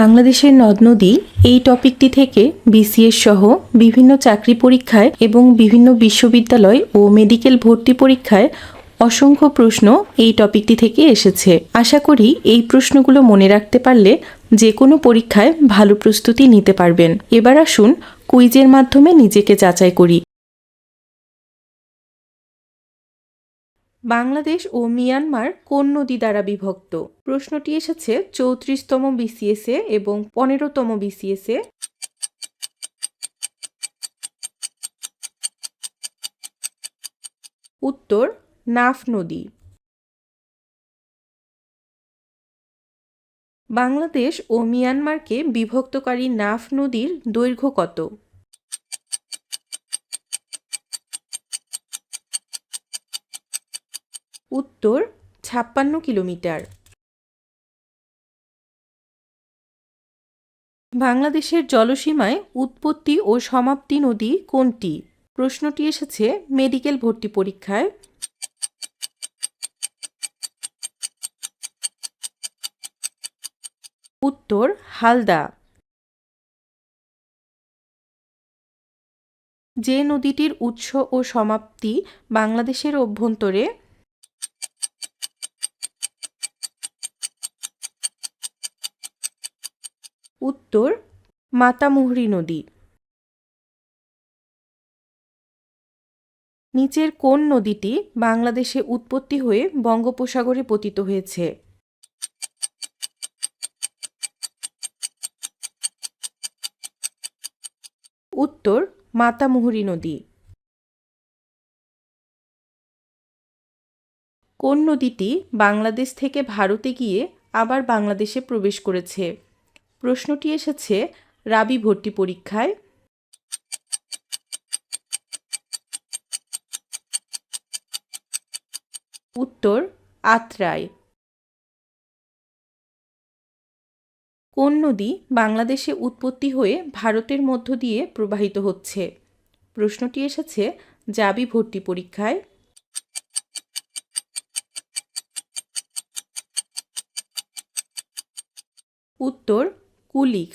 বাংলাদেশের নদ নদী এই টপিকটি থেকে বিসিএস সহ বিভিন্ন চাকরি পরীক্ষায় এবং বিভিন্ন বিশ্ববিদ্যালয় ও মেডিকেল ভর্তি পরীক্ষায় অসংখ্য প্রশ্ন এই টপিকটি থেকে এসেছে। আশা করি এই প্রশ্নগুলো মনে রাখতে পারলে যে কোনো পরীক্ষায় ভালো প্রস্তুতি নিতে পারবেন। এবার আসুন কুইজের মাধ্যমে নিজেকে যাচাই করি। বাংলাদেশ ও মিয়ানমার কোন নদী দ্বারা বিভক্ত? প্রশ্নটি এসেছে চৌত্রিশতম বিসিএসে এবং পনেরোতম বিসিএসে উত্তর, নাফ নদী। বাংলাদেশ ও মিয়ানমারকে বিভক্তকারী নাফ নদীর দৈর্ঘ্য কত? উত্তর, ছাপ্পান্ন কিলোমিটার। বাংলাদেশের জলসীমায় উৎপত্তি ও সমাপ্তি নদী কোনটি? প্রশ্নটি এসেছে মেডিকেল ভর্তি পরীক্ষায়। উত্তর, হালদা। যে নদীটির উৎস ও সমাপ্তি বাংলাদেশের অভ্যন্তরে উত্তর, মাতামুহুরী নদী। নিচের কোন নদীটি বাংলাদেশে উৎপত্তি হয়ে বঙ্গোপসাগরে পতিত হয়েছে? উত্তর, মাতামুহুরী নদী। কোন নদীটি বাংলাদেশ থেকে ভারতে গিয়ে আবার বাংলাদেশে প্রবেশ করেছে? প্রশ্নটি এসেছে রাবি ভর্তি পরীক্ষায়। উত্তর, আত্রাই। কোন নদী বাংলাদেশে উৎপত্তি হয়ে ভারতের মধ্য দিয়ে প্রবাহিত হচ্ছে? প্রশ্নটি এসেছে জাবি ভর্তি পরীক্ষায়। উত্তর কুলিক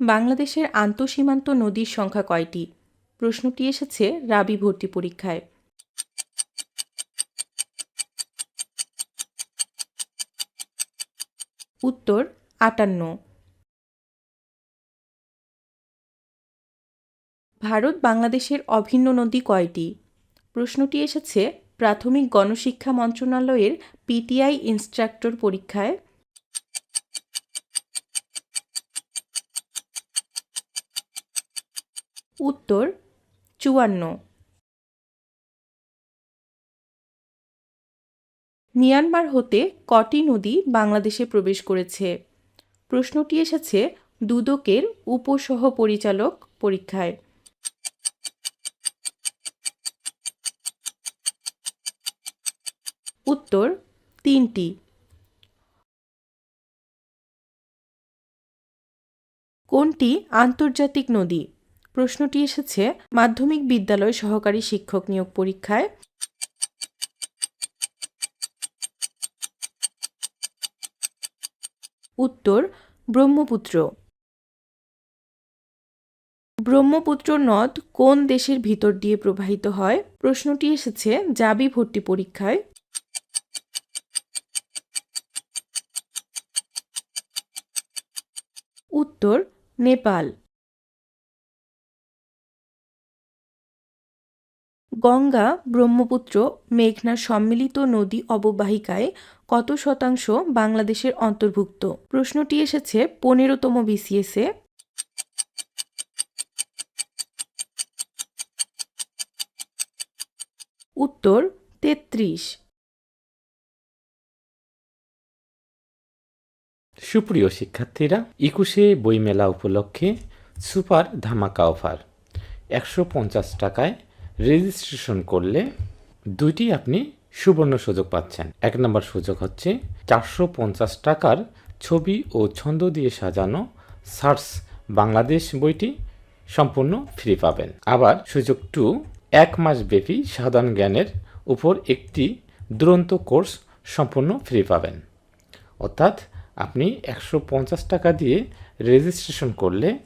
বাংলাদেশের আন্তঃসীমান্ত নদীর সংখ্যা কয়টি? প্রশ্নটি এসেছে রাবি ভর্তি পরীক্ষায়। উত্তর, আটান্ন। ভারত বাংলাদেশের অভিন্ন নদী কয়টি? প্রশ্নটি এসেছে প্রাথমিক গণশিক্ষা মন্ত্রণালয়ের পিটিআই ইনস্ট্রাক্টর পরীক্ষায়। উত্তর, চুয়ান্ন। মিয়ানমার হতে কটি নদী বাংলাদেশে প্রবেশ করেছে? প্রশ্নটি এসেছে দুদকের উপসহ পরিচালক পরীক্ষায়। উত্তর তিনটি। কোনটি আন্তর্জাতিক নদী? প্রশ্নটি এসেছে মাধ্যমিক বিদ্যালয় সহকারী শিক্ষক নিয়োগ পরীক্ষায়। উত্তর, ব্রহ্মপুত্র। ব্রহ্মপুত্র নদ কোন দেশের ভিতর দিয়ে প্রবাহিত হয়? প্রশ্নটি এসেছে জাবি ভর্তি পরীক্ষায়। উত্তর, নেপাল। গঙ্গা, ব্রহ্মপুত্র মেঘনার সম্মিলিত নদী অববাহিকায় কত শতাংশ বাংলাদেশের অন্তর্ভুক্ত? প্রশ্নটি এসেছে পনেরোতম বিসিএসে উত্তর, তেত্রিশ। সুপ্রিয় শিক্ষার্থীরা, একুশে বইমেলা উপলক্ষে সুপার ধামাকা অফার। একশো পঞ্চাশ টাকায় রেজিস্ট্রেশন করলে দুইটি আপনি সুবর্ণ সুযোগ পাচ্ছেন। এক নম্বর সুযোগ হচ্ছে চারশো পঞ্চাশ টাকার ছবি ও ছন্দ দিয়ে সাজানো সার্স বাংলাদেশ বইটি সম্পূর্ণ ফ্রি পাবেন। আবার সুযোগ টু, এক মাস ব্যাপী সাধারণ জ্ঞানের উপর একটি দুরন্ত কোর্স সম্পূর্ণ ফ্রি পাবেন। অর্থাৎ আপনি একশো পঞ্চাশ টাকা দিয়ে রেজিস্ট্রেশন করলে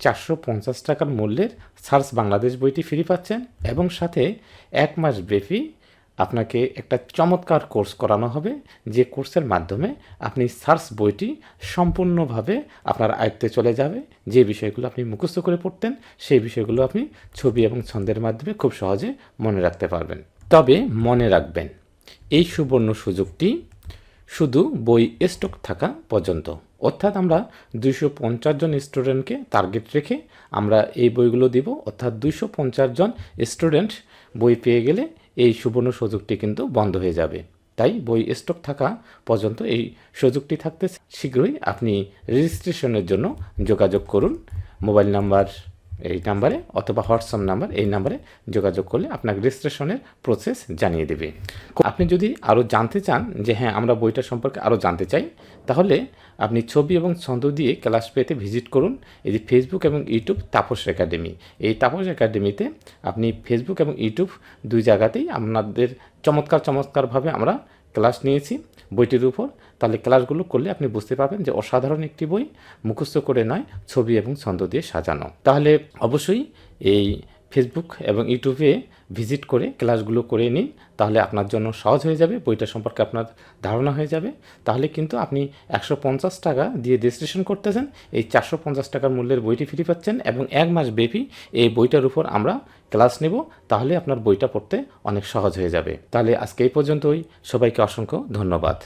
চারশো পঞ্চাশ টাকার মূল্যের সার্চ বাংলাদেশ বইটি ফ্রি পাচ্ছেন এবং সাথে এক মাস ব্যাপী আপনাকে একটা চমৎকার কোর্স করানো হবে। যে কোর্সের মাধ্যমে আপনি সার্চ বইটি সম্পূর্ণভাবে আপনার আয়ত্তে চলে যাবে। যে বিষয়গুলো আপনি মুখস্থ করে পড়তেন, সেই বিষয়গুলো আপনি ছবি এবং ছন্দের মাধ্যমে খুব সহজে মনে রাখতে পারবেন। তবে মনে রাখবেন, এই সুবর্ণ সুযোগটি শুধু বই স্টক থাকা পর্যন্ত। অর্থাৎ আমরা দুইশো পঞ্চাশ জন স্টুডেন্টকে টার্গেট রেখে আমরা এই বইগুলো দিব। অর্থাৎ দুইশো পঞ্চাশ জন স্টুডেন্ট বই পেয়ে গেলে এই সুবর্ণ সুযোগটি কিন্তু বন্ধ হয়ে যাবে। তাই বই স্টক থাকা পর্যন্ত এই সুযোগটি থাকতে শীঘ্রই আপনি রেজিস্ট্রেশনের জন্য যোগাযোগ করুন। মোবাইল নাম্বার এই নাম্বারে অথবা হোয়াটসঅ্যাপ নাম্বার, এই নাম্বারে যোগাযোগ করলে আপনাকে রেজিস্ট্রেশনের প্রসেস জানিয়ে দেবে। আপনি যদি আরও জানতে চান যে হ্যাঁ আমরা বইটা সম্পর্কে আরও জানতে চাই, তাহলে আপনি ছবি এবং ছন্দ দিয়ে ক্লাস পেতে ভিজিট করুন। এই যে ফেসবুক এবং ইউটিউব তাপস একাডেমি। এই তাপস একাডেমিতে আপনি ফেসবুক এবং ইউটিউব দুই জায়গাতেই আপনাদের চমৎকার চমৎকারভাবে আমরা ক্লাস নিয়েছি, বইটির উপর। তাহলে ক্লাসগুলো করলে আপনি বুঝতে পারবেন যে অসাধারণ একটি বই, মুখস্থ করে নয়, ছবি এবং ছন্দ দিয়ে সাজানো। তাহলে অবশ্যই এই ফেসবুক এবং ইউটিউবে ভিজিট করে ক্লাসগুলো করে নিন, তাহলে আপনার জন্য সহজ হয়ে যাবে, বইটা সম্পর্কে আপনার ধারণা হয়ে যাবে। তাহলে কিন্তু আপনি একশো পঞ্চাশ টাকা দিয়ে রেজিস্ট্রেশন করতেছেন, এই চারশো পঞ্চাশ টাকার মূল্যের বইটি ফ্রি পাচ্ছেন এবং এক মাস ব্যাপী এই বইটার উপর আমরা ক্লাস নেব, তাহলে আপনার বইটা পড়তে অনেক সহজ হয়ে যাবে। তাহলে আজকে এই পর্যন্তই, সবাইকে অসংখ্য ধন্যবাদ।